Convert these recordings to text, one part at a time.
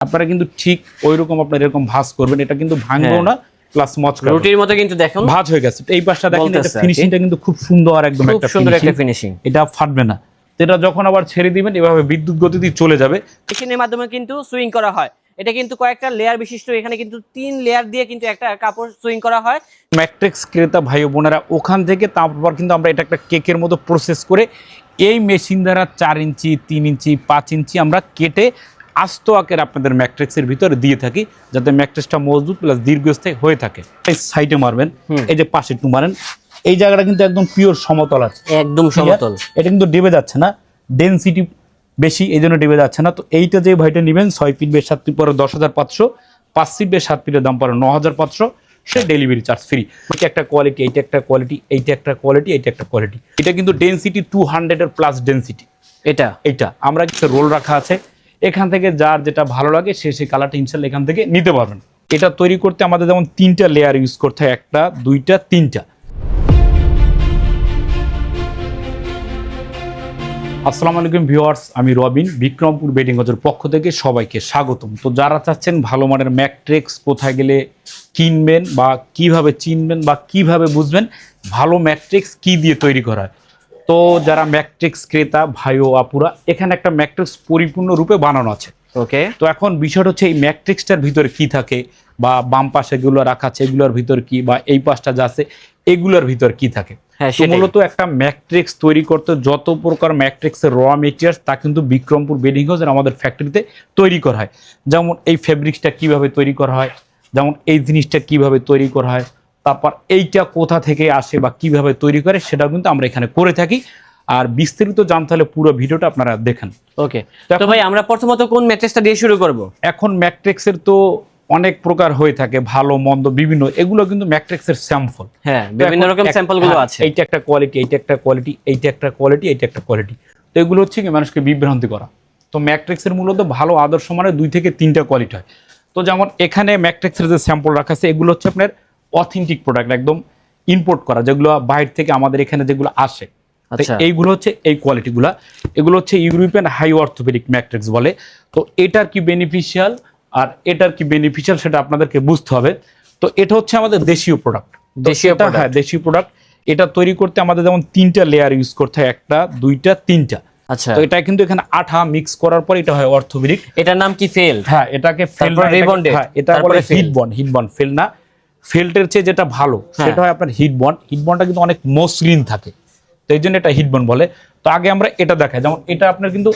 আপনারা কিন্তু ঠিক ওই রকম আপনার এরকম ভাঁজ করবেন এটা কিন্তু ভাঙবেও হ্যাঁ। না প্লাস মচকা রুটির মতো কিন্তু দেখুন। ভাঁজ হয়ে গেছে। এই পাশটা দেখেন এটা। ফিনিশিংটা কিন্তু খুব সুন্দর একদম একটা সুন্দর একটা ফিনিশিং এটা ফাটবে না। এটা যখন আবার ছেড়ে দিবেন এভাবে বিদ্যুৎ গতিতে চলে যাবে। মেশিনের মাধ্যমে কিন্তু সুইং করা হয়। এটা কিন্তু কয়েকটা লেয়ার বিশিষ্ট এখানে কিন্তু তিন লেয়ার দিয়ে কিন্তু একটা কাপড় সুইং করা হয়। ম্যাট্রিক্স ক্রেতা ভাই বোনেরা ওখান থেকে তারপর কিন্তু আমরা এটা একটা কেকের মতো প্রসেস করে এই মেশিন দ্বারা চার ইঞ্চি তিন ইঞ্চি পাঁচ ইঞ্চি আমরা কেটে আস্ত আকারে আপনাদের ম্যাট্রিক্সের ভিতরে দিয়ে থাকি যাতে ম্যাট্রিক্সটা মজবুত প্লাস দীর্ঘস্থায়ী হয়ে থাকে। এই সাইডে মারবেন এই যে পাশে একটু মারেন এই জায়গাটা কিন্তু একদম পিওর সমতল আছে। একদম সমতল। এটা কিন্তু ডেবে যাচ্ছে না ডেনসিটি বেশি এই জন্য ডেবে যাচ্ছে না। তো এইটা যে ভাইটা নেবেন ছয় ফিট বেশ সাত ফিট পরে দশ হাজার পাঁচশো পাঁচ ফিট বেশ সাত ফিটের দাম পরে ন হাজার পাঁচশো সে ডেলিভারি চার্জ ফ্রি এটা একটা কোয়ালিটি এইটা একটা কোয়ালিটি এইটা একটা কোয়ালিটি এইটা একটা কোয়ালিটি এটা কিন্তু ডেনসিটি টু হান্ড্রেডের প্লাস ডেনসিটি এটা। এইটা। আমরা কিছু রোল রাখা আছে। এখান থেকে যার যেটা ভালো লাগে সে সেই কালারটা ইনশাল্লাহ এখান থেকে নিতে পারবেন। এটা তৈরি করতে আমাদের যেমন তিনটা লেয়ার ইউজ করতে হয়, একটা, দুইটা, তিনটা। আসসালামু আলাইকুম ভিউয়ার্স আমি রবিন, বিক্রমপুর বেডিং গজের পক্ষ থেকে সবাইকে স্বাগতম। তো যারা চাচ্ছেন ভালো মানের ম্যাট্রিক্স কোথায় গেলে কিনবেন বা কীভাবে চিনবেন বা কীভাবে বুঝবেন, ভালো ম্যাট্রিক্স কি দিয়ে তৈরি করা হয়? তো যারা ম্যাট্রিক্স ক্রেতা ভাই ও আপুরা এখানে একটা ম্যাট্রিক্স পরিপূর্ণ রূপে বানানো আছে। ওকে তো এখন বিষয়টা হচ্ছে এই ম্যাট্রিক্সটার ভিতরে কি থাকে বা বাম পাশে এগুলো রাখা আছে এগুলোর ভিতর কি বা এই পাশটা যা আছে এগুলোর ভিতর কি থাকে? হ্যাঁ মূলত একটা ম্যাট্রিক্স তৈরি করতে যত প্রকার ম্যাট্রিক্সের র মেটেরিয়ালস তা কিন্তু বিক্রমপুর বেডিং হাউস আমাদের ফ্যাক্টরিতে তৈরি করা হয়। যেমন এই ফেব্রিক্সটা কীভাবে তৈরি করা হয় যেমন এই জিনিসটা কীভাবে তৈরি করা হয় তারপর এইটা কোথা থেকে আসে বা কীভাবে তৈরি করে সেটাও কিন্তু আমরা এখানে করে থাকি। আর বিস্তারিত জানতে হলে পুরো ভিডিওটা আপনারা দেখেন। ওকে। তো ভাই আমরা প্রথমত কোন ম্যাট্রেসটা দিয়ে শুরু করব? এখন ম্যাট্রিক্সের তো অনেক প্রকার হয়ে থাকে ভালো মন্দ বিভিন্ন। এগুলো কিন্তু ম্যাট্রিক্সের স্যাম্পল। হ্যাঁ বিভিন্ন রকম স্যাম্পলগুলো আছে। হ্যাঁ, এইটা একটা কোয়ালিটি এইটা একটা কোয়ালিটি এইটা একটা কোয়ালিটি এইটা একটা কোয়ালিটি তো এগুলো হচ্ছে কি মানুষকে বিভ্রান্তি করা। তো ম্যাট্রিক্সের মূলত ভালো আদর্শ মানে দুই থেকে তিনটা কোয়ালিটি হয়। তো যেমন এখানে ম্যাট্রিক্সের যে স্যাম্পল রাখা আছে এগুলো হচ্ছে আপনার অথেন্টিক প্রোডাক্ট একদম ইম্পোর্ট করা যেগুলো বাইরে থেকে আমাদের এখানে যেগুলো আসে। আচ্ছা। এইগুলো হচ্ছে এই কোয়ালিটিগুলা এগুলো হচ্ছে ইউরোপিয়ান হাই অর্থোপেডিক ম্যাট্রিক্স বলে। তো এটার কি বেনিফিশিয়াল আর এটার কি বেনিফিশিয়াল সেটা আপনাদেরকে বুঝতে হবে। তো এটা হচ্ছে আমাদের দেশীয় প্রোডাক্ট দেশীয় হ্যাঁ দেশীয় প্রোডাক্ট এটা তৈরি করতে আমাদের যেমন তিনটা লেয়ার ইউজ করতে হয় একটা দুইটা তিনটা। আচ্ছা। তো এটা কিন্তু এখানে আঠা মিক্স করার পর এটা হয় অর্থোপেডিক এটার নাম কি ফেল হ্যাঁ এটাকে ফেল তারপর হ্যাঁ এটা বলে। Heat bond heat bond felt না। ফেল্টের চেয়ে যেটা ভালো হ্যাঁ। সেটা হয় আপনার হিট বন্ড হিট বন্ডটা কিন্তু অনেক মসলিন থাকে তো এই জন্য এটা হিট বন্ড বলে। তো আগে আমরা এটা দেখাই যেমন এটা আপনার কিন্তু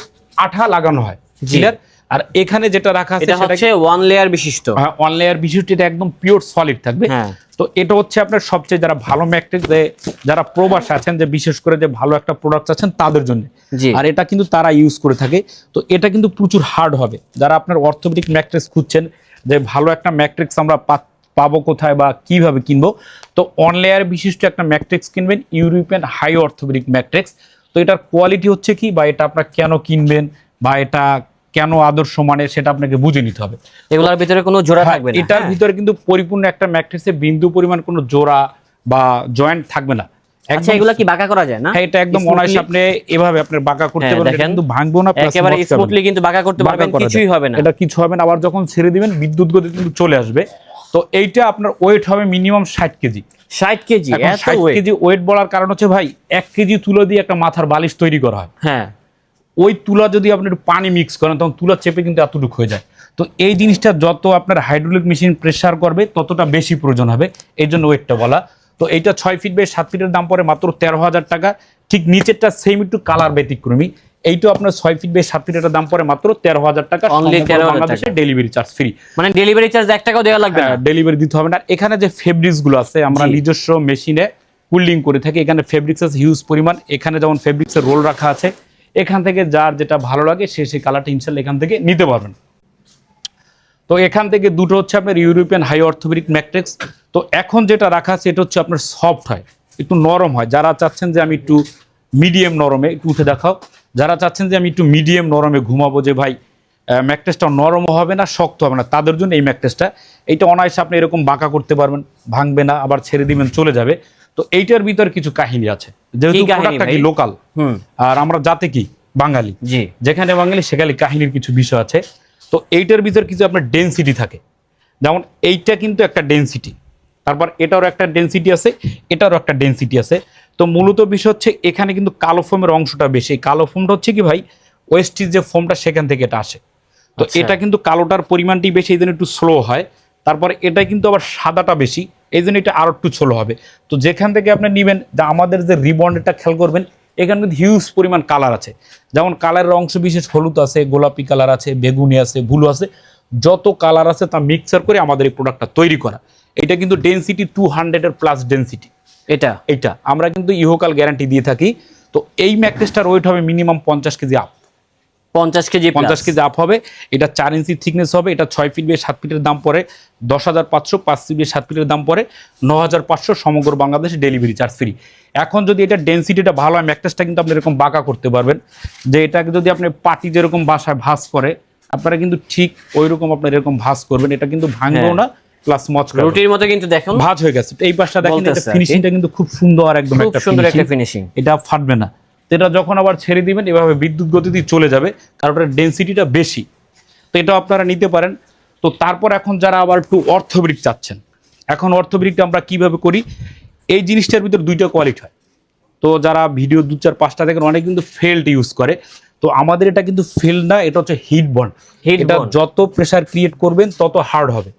আঠা লাগানো হয়। ক্লিয়ার আর এখানে যেটা রাখা আছে সেটা হচ্ছে ওয়ান লেয়ার বিশিষ্ট। অন লেয়ার বিশিষ্ট এটা একদম পিওর সলিড থাকবে। হ্যাঁ। তো এটা হচ্ছে আপনার সবচেয়ে যারা ভালো ম্যাট্রিক্স যারা প্রবাস আছেন যে বিশেষ করে যে ভালো একটা প্রোডাক্ট আছেন তাদের জন্য। আর এটা কিন্তু তারা ইউজ করে থাকে। তো এটা কিন্তু প্রচুর হার্ড হবে। যারা আপনার অর্থোপেডিক ম্যাট্রিক্স খুঁজছেন যে ভালো একটা ম্যাট্রিক্স আমরা পাবো কোথায় বা কীভাবে কিনবো? তো অন লেয়ার বিশিষ্ট একটা ম্যাট্রিক্স কিনবেন ইউরোপিয়ান হাই অর্থোপেডিক ম্যাট্রিক্স তো এটার কোয়ালিটি হচ্ছে কি বা এটা আপনার কেন কিনবেন বা এটা কেন আদর্শ মানের সেটা আপনাকে বুঝে নিতে হবে। এগুলোর ভিতরে কোনো জোড়া হ্যাঁ, থাকবে না। এটার হ্যাঁ। ভিতরে কিন্তু পরিপূর্ণ একটা ম্যাট্রিক্সে বিন্দু পরিমাণ কোনো জোড়া বা জয়েন্ট থাকবে না। আচ্ছা এগুলা কি বাঁকা করা যায় না? হ্যাঁ এটা একদম অনায়াসে আপনি এভাবে আপনার বাঁকা করতে পারবেন কিন্তু ভাঙবো না plus একেবারে স্মুথলি কিন্তু বাঁকা করতে পারবেন কিছুই হবে না। এটা কিছু হবে না আবার যখন ছেড়ে দিবেন বিদ্যুৎ গতি কিন্তু চলে আসবে। তো এইটা আপনার ওয়েট হবে মিনিমাম ষাট কেজি। 60 কেজি ষাট কেজি ওয়েট বলার কারণ হচ্ছে ভাই এক কেজি তুলো দিয়ে একটা মাথার বালিশ তৈরি করা হয়। হ্যাঁ। ওই তুলা যদি আপনি একটু পানি মিক্স করেন তখন তুলা চেপে কিন্তু এতটুকু হয়ে যায়। তো এই জিনিসটা যত আপনার হাইড্রোলিক মেশিন প্রেসার করবে ততটা বেশি প্রয়োজন হবে। এই জন্য ওয়েটটা বলা। তো এইটা ছয় ফিট বাই সাত ফিটের দাম পড়ে মাত্র তেরো হাজার টাকা। ঠিক নিচেরটা সেম একটু কালার ব্যতিক্রমী। এইটা আপনার ছয় ফিট বাই সাত ফিট ফিটের দাম পড়ে মাত্র তেরো হাজার টাকা। বাংলাদেশে ডেলিভারি চার্জ ফ্রি মানে ডেলিভারি চার্জ এক টাকাও দেওয়া লাগবে ডেলিভারি দিতে হবে না। এখানে যে ফেব্রিক্সগুলো আছে আমরা নিজস্ব মেশিনে কুলিং করে থাকি। এখানে ফেব্রিক্স আছে হিউজ পরিমাণ। এখানে যেমন ফেব্রিক্সের রোল রাখা আছে এখান থেকে যার যেটা ভালো লাগে সে সেই কালারটা ইনশাল্লাহ এখান থেকে নিতে পারবেন। তো এখান থেকে দুটো হচ্ছে আপনার ইউরোপিয়ান হাই অর্থোপেডিক ম্যাট্রিক্স তো এখন যেটা রাখা আছে এটা হচ্ছে আপনার সফট হয় একটু নরম হয়। যারা চাচ্ছেন যে আমি একটু মিডিয়াম নরমে একটু উঠে দেখাও। যারা চাচ্ছেন যে আমি একটু মিডিয়াম নরমে ঘুমাবো যে ভাই ম্যাকটেসটা নরমও হবে না শক্ত হবে না তাদের জন্য এই ম্যাকটেসটা এইটা অনায়াসে আপনি এরকম বাঁকা করতে পারবেন ভাঙবে না আবার ছেড়ে দিবেন চলে যাবে। তো এইটার ভিতর কিছু কাহিনী আছে। যেহেতু প্রোডাক্টটা কি লোকাল হুম। আর আমরা জাতে কি? বাঙালি। জি। যেখানে বাঙালি সেখানে কাহিনীর কিছু বিষয় আছে। তো এইটার ভিতর কিছু আপনার ডেনসিটি থাকে। যেমন এইটা কিন্তু একটা ডেনসিটি তারপর এটারও একটা ডেনসিটি আছে এটারও একটা ডেনসিটি আছে। তো মূলত বিষয় হচ্ছে এখানে কিন্তু কালো ফোমের অংশটা বেশি। কালো ফোমটা হচ্ছে কি ভাই? ওয়েস্টিজ যে ফোমটা সেখান থেকে এটা আসে। তো আচ্ছা। এটা কিন্তু কালোটার পরিমাণটি বেশি এই জন্য একটু স্লো হয়। তারপরে এটা কিন্তু আবার সাদাটা বেশি এই জন্য এটা আরও একটু স্লো হবে। তো যেখান থেকে আপনি নেবেন যে আমাদের যে রিবন্ডটা খেয়াল করবেন এখানে কিন্তু হিউজ পরিমাণ কালার আছে। যেমন কালারের অংশ বিশেষ হলুদ আছে গোলাপি কালার আছে বেগুনি আছে ব্লু আছে। যত কালার আছে তা মিক্সার করে আমাদের এই প্রোডাক্টটা তৈরি করা। এটা কিন্তু ডেনসিটি টু হান্ড্রেডের প্লাস ডেনসিটি এটা? এইটা আমরা কিন্তু ইহোকাল গ্যারান্টি দিয়ে থাকি। তো এই ম্যাট্রেসটার ওয়েট হবে মিনিমাম পঞ্চাশ কেজি আপ পঞ্চাশ কেজি পঞ্চাশ কেজি আপ হবে। এটা চার ইঞ্চি থিকনেস হবে। এটা ছয় ফিট বেয়ে সাত ফিটের দাম পড়ে। দশ হাজার পাঁচশো পাঁচ ফিট বেয়ে সাত ফিটের দাম পড়ে। ন হাজার পাঁচশো সমগ্র বাংলাদেশ ডেলিভারি চার্জ ফ্রি এখন যদি এটা ডেন্সিটিটা ভালো হয় ম্যাট্রেসটা কিন্তু আপনি এরকম বাঁকা করতে পারবেন। যে এটাকে যদি আপনি পাটি যেরকম বাসায় ভাস করে আপনারা কিন্তু ঠিক ওই রকম আপনার এরকম ভাস করবেন এটা কিন্তু ভাঙবেও হ্যাঁ। না প্লাস মচ রুটির মতো কিন্তু দেখুন ভাজ হয়ে গেছে। এই পাশটা দেখেন এটা। ফিনিশিংটা কিন্তু খুব সুন্দর একদম খুব একটা সুন্দর একটা ফিনিশিং এটা ফাটবে না। তো এটা যখন আবার ছেড়ে দিবেন এভাবে বিদ্যুৎ গতিতে চলে যাবে কারণ এটার ডেন্সিটিটা বেশি। তো এটা আপনারা নিতে পারেন। তো তারপর এখন যারা আবার একটু অর্থব্রিক চাচ্ছেন এখন অর্থব্রিকটা আমরা কীভাবে করি? এই জিনিসটার ভিতর দুইটা কোয়ালিটি হয়। তো যারা ভিডিও দু চার পাঁচটা দেখেন অনেক কিন্তু ফেল্ড ইউজ করে। তো আমাদের এটা কিন্তু ফেল না এটা হচ্ছে হিট বন্ড এটা যত প্রেসার ক্রিয়েট করবেন তত হার্ড হবে।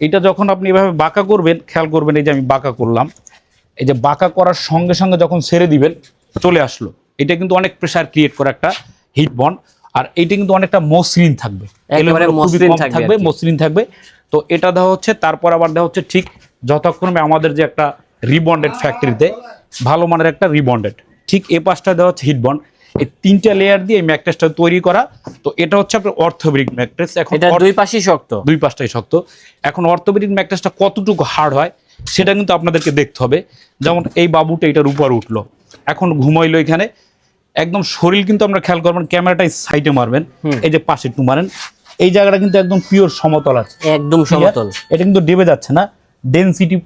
এটা যখন আপনি এভাবে বাঁকা করবেন খেয়াল করবেন এই যে আমি বাঁকা করলাম এই যে বাঁকা করার সঙ্গে সঙ্গে যখন ছেড়ে দিবেন চলে আসলো। এটা কিন্তু অনেক প্রেসার ক্রিয়েট করে একটা হিট বন্ড আর এটা কিন্তু অনেকটা মসৃণ থাকবে। থাকবে। মসৃণ থাকবে। তো এটা দেওয়া হচ্ছে তারপর আবার দেওয়া হচ্ছে ঠিক যথাক্রমে আমাদের যে একটা রিবন্ডেড ফ্যাক্টরিতে ভালো মানের একটা রিবন্ডেড ঠিক এ পাশটা দেওয়া হচ্ছে হিট বন্ড এই তিনটা লেয়ার দিয়ে এই ম্যাট্রেসটা তৈরি করা। তো এটা হচ্ছে আপনার অর্থোব্রিক ম্যাট্রেস এখন এটা দুই পাশেই শক্ত। দুই পাশটাই শক্ত। এখন অর্থোপেডিক ম্যাট্রেসটা কতটুকু হার্ড হয় সেটা কিন্তু আপনাদেরকে দেখতে হবে। যেমন এই বাবুটা এটার উপর উঠল। এখন ঘুমাইলো এখানে। একদম শরীর কিন্তু আমরা খেয়াল করবেন ক্যামেরাটাই সাইডে মারবেন। এই যে পাশে একটু মারেন। এই জায়গাটা কিন্তু একদম পিওর সমতল আছে। একদম সমতল। এটা কিন্তু ডেবে যাচ্ছে না। ডেনসিটি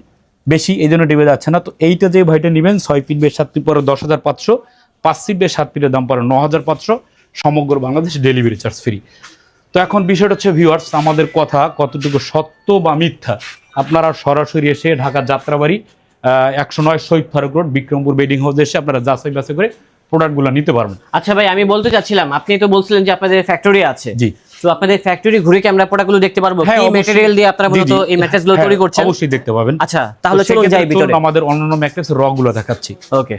বেশি এই জন্য ডেবে যাচ্ছে না। তো এইটা যে ভাইটা নেবেন ছয় ফিট বেশ সাত ফিট পরে দশ হাজার পাঁচশো। পাঁচ বেশ সাত ফিটের দাম পড়ে ন হাজার পাঁচশো সমগ্র বাংলাদেশ ডেলিভারি চার্জ ফ্রি। তো এখন বিষয়টা হচ্ছে ভিউয়ার্স আমাদের কথা কতটুকু সত্য বা মিথ্যা? আপনারা সরাসরি এসে ঢাকা যাত্রাবাড়ি একশো নয় শহীদ ফারুক রোড বিক্রমপুর বেডিং হাউসে এসে আপনারা যাচাই বাছাই করে প্রোডাক্টগুলো নিতে পারবেন। আচ্ছা ভাই আমি বলতে চাচ্ছিলাম আপনি তো বলছিলেন যে আপনাদের ফ্যাক্টরি আছে। জি। তো আপনাদের ফ্যাক্টরি ঘুরে কি আমরা প্রোডাক্টগুলো দেখতে পারব? কি হ্যাঁ, ম্যাটেরিয়াল দিয়ে আপনারা মূলত এই ম্যাট্রেসগুলো হ্যাঁ, তৈরি করছেন? অবশ্যই দেখতে পাবেন। আচ্ছা তাহলে চলুন যাই ভিতরে। আমাদের অন্যান্য ম্যাট্রেক্স র গুলো দেখাচ্ছি। ওকে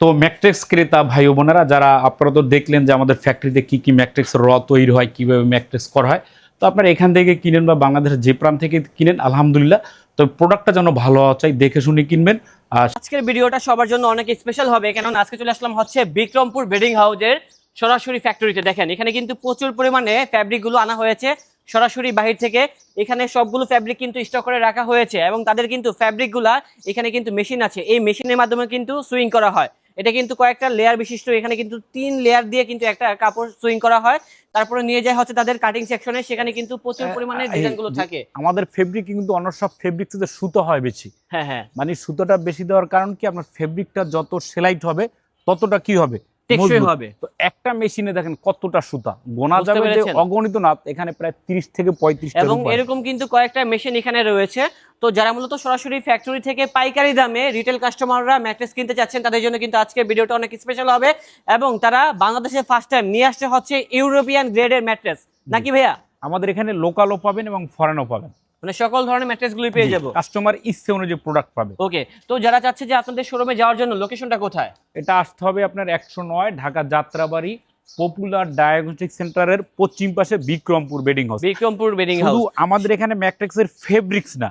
তো ম্যাট্রিক্স ক্রেতা ভাই বোনেরা, যারা আপনারা তো দেখলেন যে আমাদের ফ্যাক্টরিতে কি কি ম্যাট্রিক্স র তৈরি হয়, কীভাবে ম্যাট্রিক্স করা হয়, তো আপনারা এখান থেকে কিনেন বা বাংলাদেশের যে প্রান্ত থেকে কিনেন, আলহামদুলিল্লাহ। তো প্রোডাক্টটা যেন ভালো হওয়া চাই, দেখে শুনে কিনবেন। আজকের ভিডিওটা সবার জন্য অনেক স্পেশাল হবে কারণ আজকে চলে আসলাম হচ্ছে বিক্রমপুর বেডিং হাউসের সরাসরি ফ্যাক্টরিতে দেখেন, এখানে কিন্তু প্রচুর পরিমাণে ফ্যাব্রিকগুলো আনা হয়েছে, সরাসরি বাহির থেকে। এখানে সবগুলো ফ্যাব্রিক কিন্তু স্টক করে রাখা হয়েছে এবং তাদের কিন্তু ফ্যাব্রিকগুলা এখানে কিন্তু মেশিন আছে। এই মেশিনের মাধ্যমে কিন্তু সুইং করা হয়। এটা কিন্তু কয়েকটা লেয়ার বিশিষ্ট। এখানে কিন্তু তিন লেয়ার দিয়ে কিন্তু একটা কাপড় সুইং করা হয়। তারপরে নিয়ে যায় হচ্ছে তাদের কাটিং সেকশনে সেখানে কিন্তু প্রচুর পরিমাণে ডিজাইনগুলো ডিজাইনগুলো থাকে। আমাদের ফেব্রিক কিন্তু অন্য সব ফেব্রিক থেকে সুতো হয় বেশি। হ্যাঁ হ্যাঁ। মানে সুতোটা বেশি দেওয়ার কারণ কি? আপনার ফেব্রিকটা যত সেলাইট হবে ততটা কি হবে? টেকসই। হবে। তো একটা মেশিনে দেখেন কতটা সুতা। গোনা যাবে যে অগণিত না এখানে প্রায় তিরিশ থেকে পঁয়ত্রিশ এবং এরকম কিন্তু কয়েকটা মেশিন এখানে রয়েছে। তো যারা মূলত সরাসরি ফ্যাক্টরি থেকে পাইকারি দামে রিটেল কাস্টমাররা ম্যাট্রেস কিনতে চাচ্ছেন তাদের জন্য কিন্তু আজকে ভিডিওটা অনেক স্পেশাল হবে। এবং তারা বাংলাদেশে ফার্স্ট টাইম নিয়ে আসছে হচ্ছে ইউরোপিয়ান গ্রেডের ম্যাট্রেস নাকি ভাইয়া? আমাদের এখানে লোকালও পাবেন এবং ফরেনও পাবেন। মানে সকল ধরনের ম্যাট্রেসগুলি পেয়ে যাব। কাস্টমার ইচ্ছে অনুযায়ী প্রোডাক্ট পাবে। ওকে তো যারা চাচ্ছে যে আপনাদের শোরুমে যাওয়ার জন্য লোকেশনটা কোথায়? এটা আসতে হবে আপনার একশো নয় ঢাকা যাত্রাবাড়ি পপুলার ডায়াগনস্টিক সেন্টারের পশ্চিম পাশে Bikrampur bedding house Bikrampur bedding house আমাদের এখানে ম্যাট্রিক্সের ফেব্রিক্স না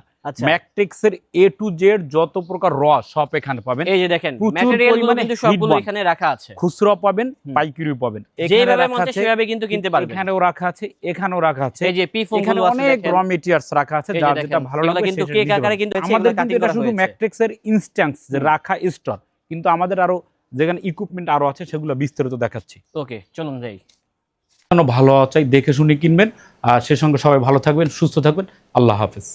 ম্যাট্রিক্সের এ টু জেড যত প্রকার র সব এখানে পাবেন। এই যে দেখেন কিন্তু সবগুলো এখানে রাখা আছে। খুচরো পাবেন হুম। পাইকারিও পাবেন। যেভাবে মন চায় সেভাবে কিন্তু কিনতে পারবেন। এখানেও রাখা আছে এখানেও রাখা আছে। এই যে পি ফোম এখানে অনেক র মেটেরিয়ালস রাখা আছে যেটা ভালো লাগবে কিন্তু কেক আকারে কিন্তু আছে, আমাদের কিন্তু এটা শুধু ম্যাট্রিক্সের ইনস্ট্যান্স যে রাখা স্টক কিন্তু আমাদের আরও যেখানে ইকুইপমেন্ট আরও আছে সেগুলো বিস্তারিত দেখাচ্ছি। ওকে চলুন যাই। ভালো চাই দেখে শুনে কিনবেন। আর সে সঙ্গে সবাই ভালো থাকবেন সুস্থ থাকবেন। আল্লাহ হাফেজ।